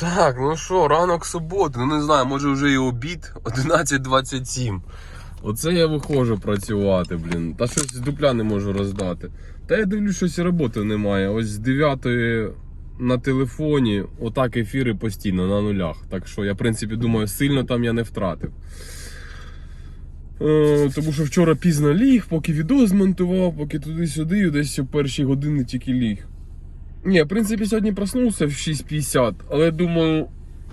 Так, ну що, ранок суботи, ну не знаю, може вже і обід 11.27. Оце я виходжу працювати, блін. Та щось дупля не можу роздати. Та я дивлюсь, щось роботи немає. Ось з 9 на телефоні, отак ефіри постійно на нулях. Так що я, в принципі, думаю, сильно там я не втратив. Е, тому що вчора пізно ліг, поки відео змонтував, поки туди-сюди, десь о першій годині тільки ліг. Ні, в принципі, сьогодні проснувся в 6.50, але думаю,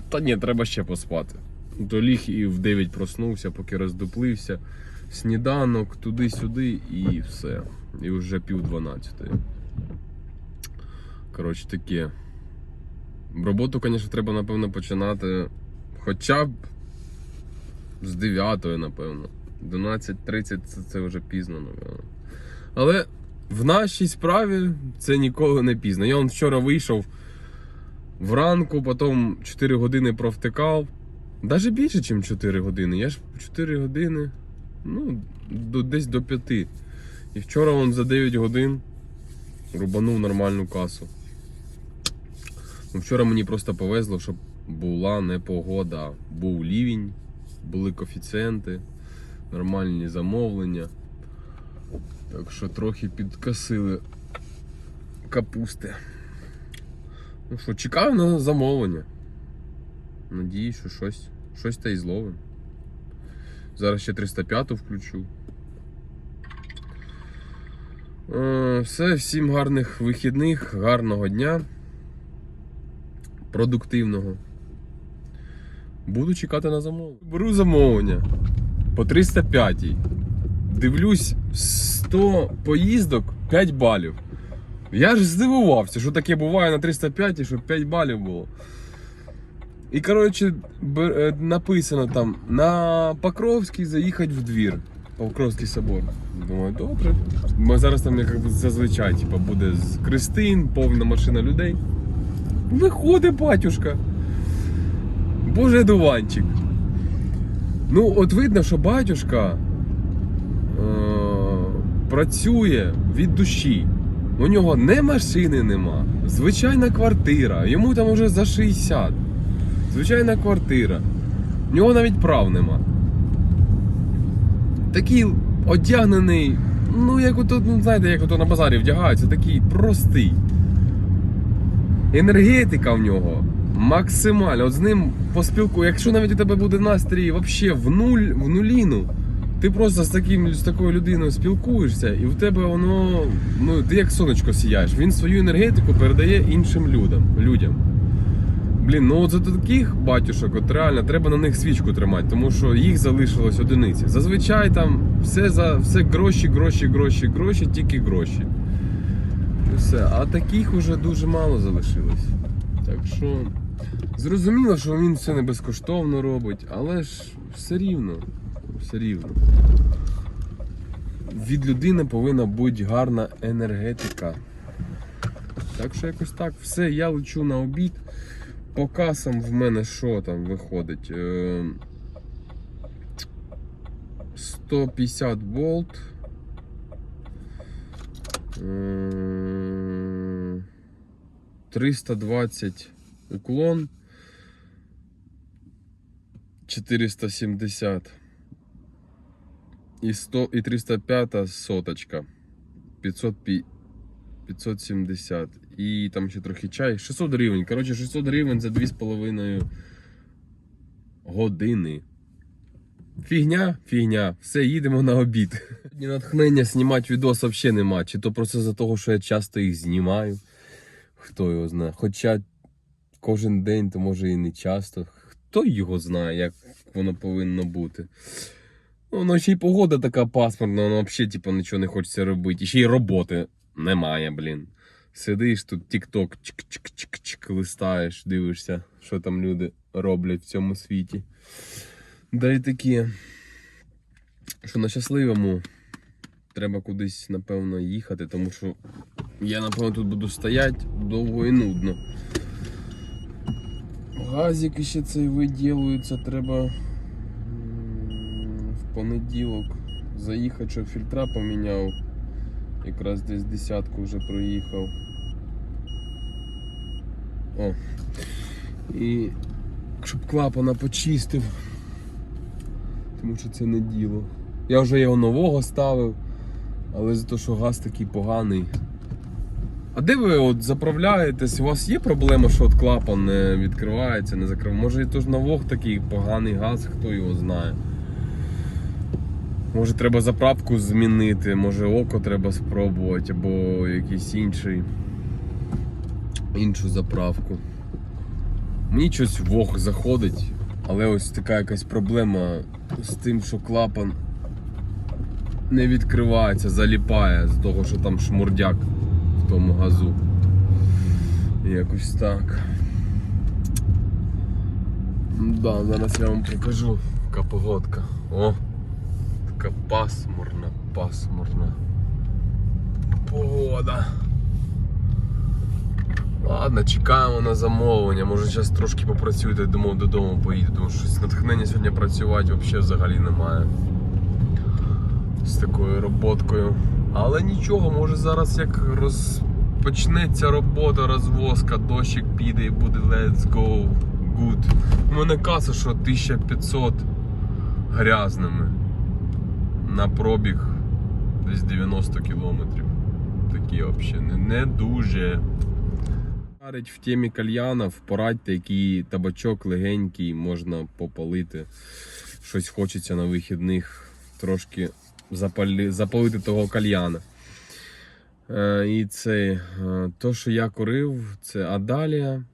та ні, треба ще поспати. То ліг і в 9 проснувся, поки роздуплився. Сніданок, туди-сюди і все. І вже пів 12. Коротше, таке. Роботу, звісно, треба, напевно, починати хоча б з 9, напевно. 12.30 це, це вже пізно, напевно. Але в нашій справі це ніколи не пізно. Я он вчора вийшов вранку, потім 4 години провтикав. Навіть більше, ніж 4 години. Я ж 4 години, ну, до, десь до 5. І вчора он за 9 годин рубанув нормальну касу. Ну, Вчора мені просто повезло, щоб була непогода. Був лівень, були коефіцієнти, нормальні замовлення. Так що трохи підкосили капусти. Ну що, чекаю на замовлення. Надіюсь, що щось, щось та й зловим. Зараз ще 305 включу. Е, Все, всім гарних вихідних, гарного дня. Продуктивного. Буду чекати на замовлення. Беру замовлення по 305. Дивлюсь 100 поїздок 5 балів. Я ж здивувався, що таке буває на 305, і щоб 5 балів було. І, коротше, е, написано там на Покровський заїхати в двір. Покровський собор. Думаю, добре. Бо зараз там як зазвичай типу, буде з Кристин, повна машина людей. Виходить, батюшка. Боже дуванчик. Ну, от видно, що батюшка працює від душі. У нього не машини нема, звичайна квартира, йому там уже за 60. Звичайна квартира. У нього навіть прав нема. Такий одягнений, ну як ото, ну, знаєте, як ото на базарі вдягаються, такий простий. Енергетика в нього максимальна. От з ним поспілку, якщо навіть у тебе буде настрій вообще в нуль, в нуліну, ти просто з таким з такою людиною спілкуєшся, і в тебе воно, ну ти як сонечко сіяєш. Він свою енергетику передає іншим людям. людям. Блін, ну от за таких батюшок, от реально треба на них свічку тримати, тому що їх залишилось одиниці. Зазвичай там все за все гроші, гроші, гроші, гроші, тільки гроші. І все. А таких уже дуже мало залишилось. Так що зрозуміло, що він все не безкоштовно робить, але ж все рівно. Все рівно. Від людини повинна бути гарна енергетика. Так що якось так. Все, я лечу на обід. По касам в мене що там виходить? Е, 150 болт. Е, 320 уклон. 470. І 100, і 305 соточка. 500, 570. І там ще трохи чай. 600 гривень. Коротше, 600 гривень за 2,5 години. Фігня, фігня. Все, їдемо на обід. Ні натхнення знімати відос взагалі нема. Чи то просто за того, що я часто їх знімаю. Хто його знає. Хоча кожен день, то може і не часто. Хто його знає, як воно повинно бути. Ну, Воно ще й погода така пасмурна, воно взагалі типу, нічого не хочеться робити. І ще й роботи немає, блін. Сидиш тут, тік-ток, чик-чик-чик-чик, листаєш, дивишся, що там люди роблять в цьому світі. Да й такі. Що на щасливому треба кудись, напевно, їхати, тому що я, напевно, тут буду стояти довго і нудно. Газик ще цей виділується, треба понеділок заїхати, щоб фільтра поміняв. Якраз десь десятку вже проїхав. О. І щоб клапана почистив. Тому що це не діло. Я вже його нового ставив, але за те, що газ такий поганий. А де ви от заправляєтесь? У вас є проблема, що от клапан не відкривається, не закривається? Може і то ж новог такий поганий газ, хто його знає. Може треба заправку змінити, може око треба спробувати, або якийсь інший. Іншу заправку. Мені щось вог заходить, але ось така якась проблема з тим, що клапан не відкривається, заліпає з того, що там шмурдяк в тому газу. Якось так. Да, зараз я вам покажу, яка погодка. О! Така пасмурна, пасмурна погода. Ладно, чекаємо на замовлення. Може зараз трошки попрацюєте, думав додому поїду, тому що щось натхнення сьогодні працювати взагалі взагалі немає. З такою роботкою. Але нічого, може зараз як розпочнеться робота, розвозка, дощик піде і буде let's go, good. У мене каса, що 1500 грязними на пробіг десь 90 кілометрів. Такі взагалі не, не дуже. Парить в темі кальянів, порадьте, який табачок легенький можна попалити. Щось хочеться на вихідних трошки запали, запалити того кальяна. Е, і це, е, то, що я курив, це Адалія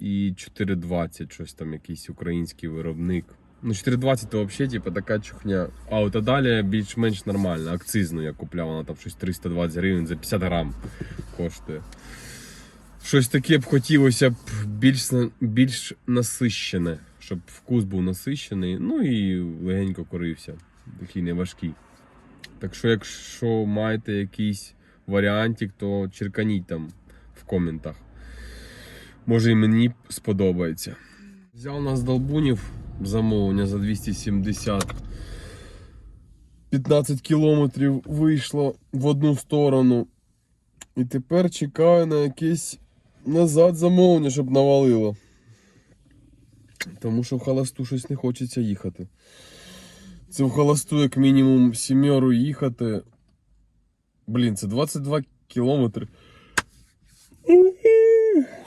і 420, щось там, якийсь український виробник. Ну, 420 то взагалі типу, така чухня. А от Адалія більш-менш нормальна, акцизну я купляв, вона там щось 320 гривень за 50 грам коштує. Щось таке б хотілося б більш, більш насищене, щоб вкус був насищений, ну і легенько корився, такий не важкий. Так що, якщо маєте якийсь варіантик, то черканіть там в коментах. Може і мені сподобається. Взяв нас долбунів замовлення за 270. 15 кілометрів вийшло в одну сторону. І тепер чекаю на якесь назад замовлення, щоб навалило. Тому що в холосту щось не хочеться їхати. Це в холосту як мінімум сімеру їхати. Блін, це 22 кілометри.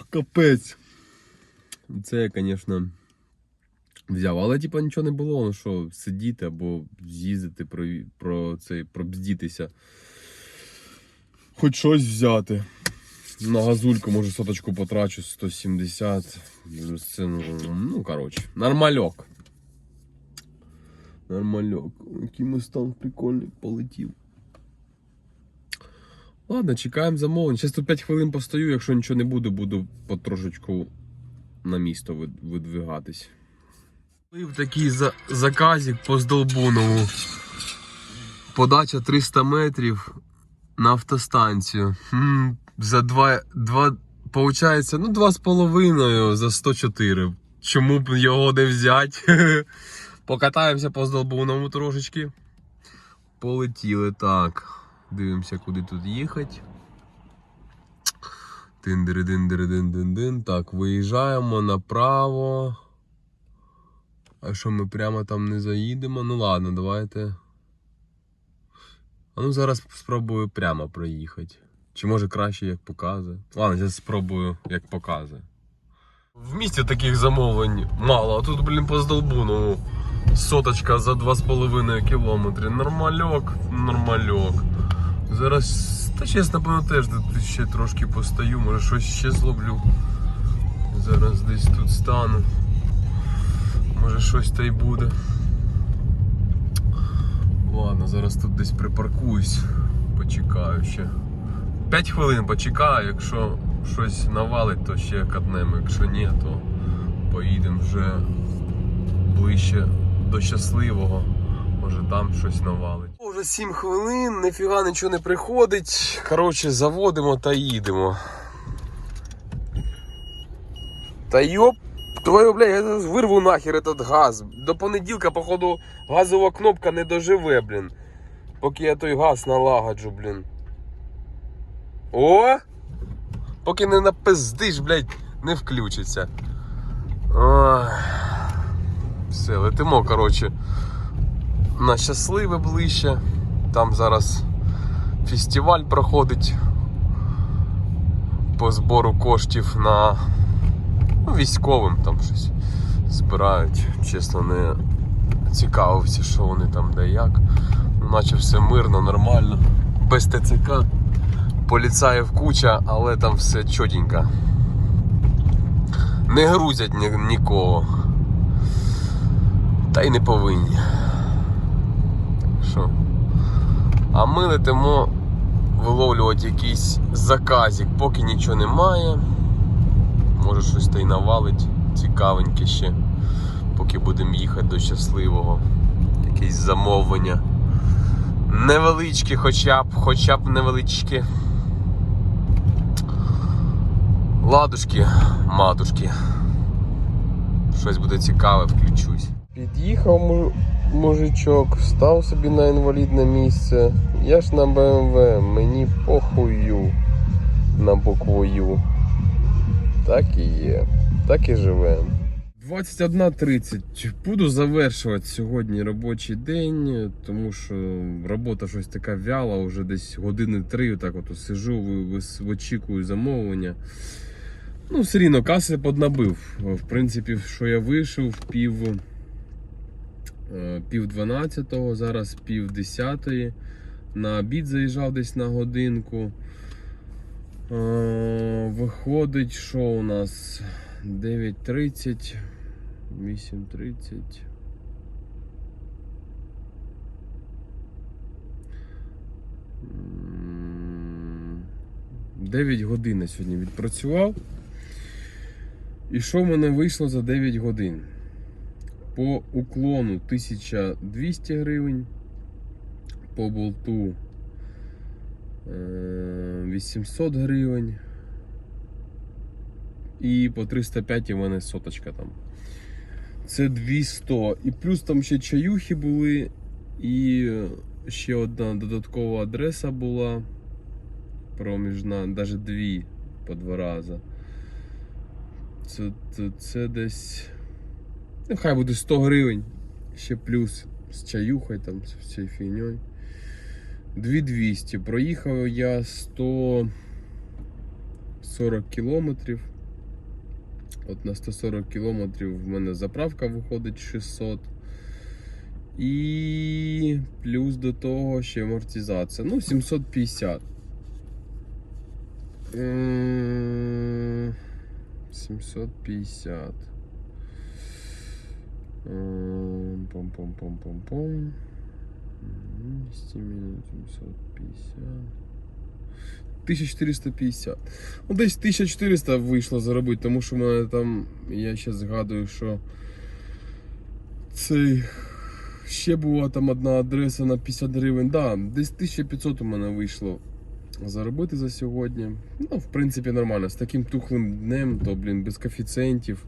Капець. Це звісно, взяв. Але типа нічого не було, ну що, сидіти або з'їздити, про, про цей, пробздітися. Хоч щось взяти. На газульку, може, соточку потрачу 170. Це, ну, ну, коротше, нормальок. Нормальок. Який мустанг прикольний полетів. Ладно, чекаємо замовлення. Зараз тут 5 хвилин постою, якщо нічого не буде, буду потрошечку на місто вид- видвигатись. Був такий за- заказик по Здолбунову. Подача 300 метрів на автостанцію. Хм, за 2, 2 получається, ну 2,5 за 104. Чому б його не взяти? Покатаємося по Здолбунову трошечки. Полетіли так. Дивимося, куди тут їхати. тиндери диндери дин дин дин Так, виїжджаємо направо. А що ми прямо там не заїдемо? Ну ладно, давайте. А ну зараз спробую прямо проїхати. Чи може краще як показує? Ладно, зараз спробую як показує. В місті таких замовлень мало, а тут, блін, по здолбуну. Соточка за 2,5 кілометри. Нормальок, нормальок. Зараз, та чесно, напевно, теж ще трошки постою, може щось ще зловлю. Зараз десь тут стану. Може щось та й буде. Ладно, зараз тут десь припаркуюсь, почекаю ще. 5 хвилин почекаю, якщо щось навалить, то ще катнемо. Якщо ні, то поїдемо вже ближче до щасливого. Може там щось навалить. Уже 7 хвилин, ніфіга нічого не приходить. Коротше, заводимо та їдемо. Та йоп, твою, бля, я вирву нахер этот газ. До понеділка, походу, газова кнопка не доживе, блін. Поки я той газ налагоджу, блін. О! Поки не напиздиш, блядь, не включиться. Ой. Все, летимо, коротше, на щасливе ближче. Там зараз фестиваль проходить по збору коштів на ну, військовим там щось збирають. Чесно, не цікавився, що вони там де як. Ну, наче все мирно, нормально, без ТЦК. Поліцаїв куча, але там все чотенько. Не грузять ні, нікого. Та й не повинні. Що. А ми летимо виловлювати якийсь заказик, поки нічого немає. Може щось та й навалить цікавеньке ще, поки будемо їхати до щасливого. Якесь замовлення. Невеличкі, хоча б, хоча б невеличкі. Ладушки, матушки. Щось буде цікаве, включусь. Під'їхав мужичок, став собі на інвалідне місце. Я ж на БМВ, мені похую на букву Ю. Так і є, так і живемо. 21.30. Буду завершувати сьогодні робочий день, тому що робота щось така вяла, вже десь години три, так от сижу, очікую замовлення. Ну, все рівно каси поднабив. В принципі, що я вийшов пів, е, пів 12, зараз пів 10. На обід заїжджав десь на годинку. Е, Виходить, що у нас 9.30, 8.30. М, 9 годин я сьогодні відпрацював. І що в мене вийшло за 9 годин? По уклону 1200 гривень, по болту 800 гривень. І по 305 у мене соточка там. Це 200. І плюс там ще чаюхи були, і ще одна додаткова адреса була. Проміжна, навіть дві по два рази. Це, це, це десь. Ну, хай буде 100 гривень. Ще плюс з чаюхою там, з цією фігньою. 2200. Проїхав я 140 кілометрів. От на 140 кілометрів в мене заправка виходить 600. І плюс до того ще амортизація. Ну, 750. 750. М, Пом-пом-пом-пом-пом. М, 200 минут 750. 1450. Ну, десь 1400 вийшло заробити, тому що в мене там, я ще згадую, що цей ще була там одна адреса на 50 гривень. Да, десь 1500 у мене вийшло заробити за сьогодні. Ну, в принципі, нормально. З таким тухлим днем, то, блін, без коефіцієнтів.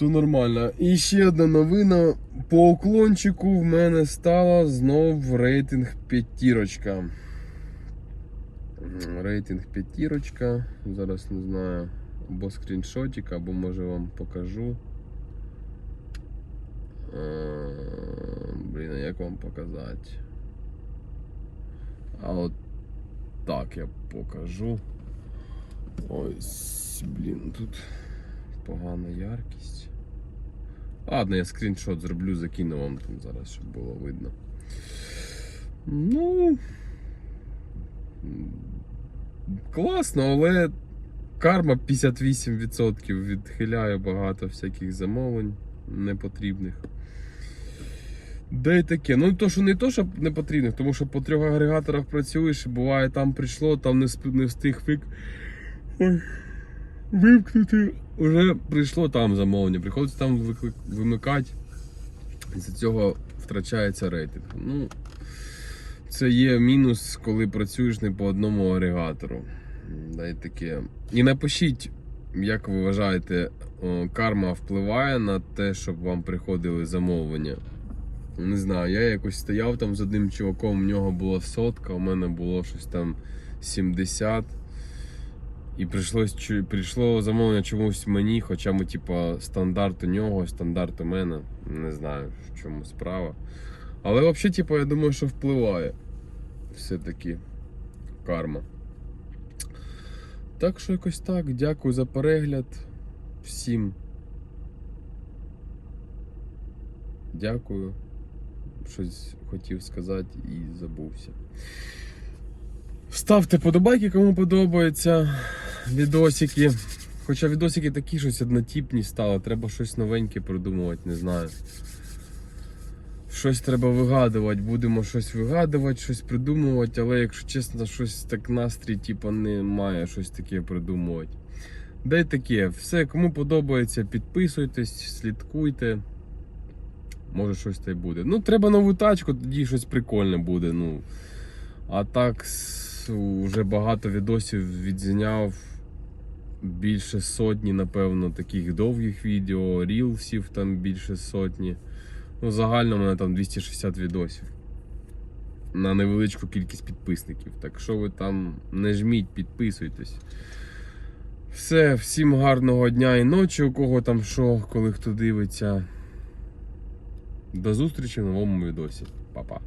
То нормально. І ще одна новина. По уклончику в мене стала знов рейтинг п'ятірочка. Рейтинг п'ятірочка. Зараз не знаю. Або скріншотик, або може вам покажу. Е, Блін, а як вам показати? А от так я покажу. Ось, блін, тут погана яркість. Ладно, я скріншот зроблю, закину вам там зараз, щоб було видно. Ну. Класно, але карма 58% відхиляє багато всяких замовлень непотрібних. Де й таке. Ну, то, що не то, що не потрібних, тому що по трьох агрегаторах працюєш, буває, там прийшло, там не, не встиг вик... Ой. Вимкнути. Уже прийшло там замовлення. Приходиться там вимикати. І з цього втрачається рейтинг. Ну, це є мінус, коли працюєш не по одному агрегатору. М, Да й таке. І напишіть, як ви вважаєте, карма впливає на те, щоб вам приходили замовлення. Не знаю, я якось стояв там з одним чуваком, в нього була сотка, у мене було щось там 70. І прийшлось, прийшло замовлення чомусь мені, хоча ми, типа, стандарт у нього, стандарт у мене. Не знаю, в чому справа. Але взагалі, типа, я думаю, що впливає. Все-таки карма. Так що якось так. Дякую за перегляд. Всім. Дякую. Щось хотів сказати і забувся. Ставте подобайки, кому подобаються відосики. Хоча відосики такі щось однотипні стали, треба щось новеньке придумувати, не знаю. Щось треба вигадувати, будемо щось вигадувати, щось придумувати, але якщо чесно, щось так настрій, типу, немає щось таке придумувати. Де таке, все, кому подобається, підписуйтесь, слідкуйте. Може щось та й буде. Ну, треба нову тачку, тоді щось прикольне буде. Ну. А так, вже багато відосів відзняв. Більше сотні, напевно, таких довгих відео, рілсів там більше сотні. Ну, загально в мене там 260 відосів. На невеличку кількість підписників. Так що ви там не жміть, підписуйтесь. Все, всім гарного дня і ночі, у кого там що, коли хто дивиться. До зустрічі в новому відосі. Па-па.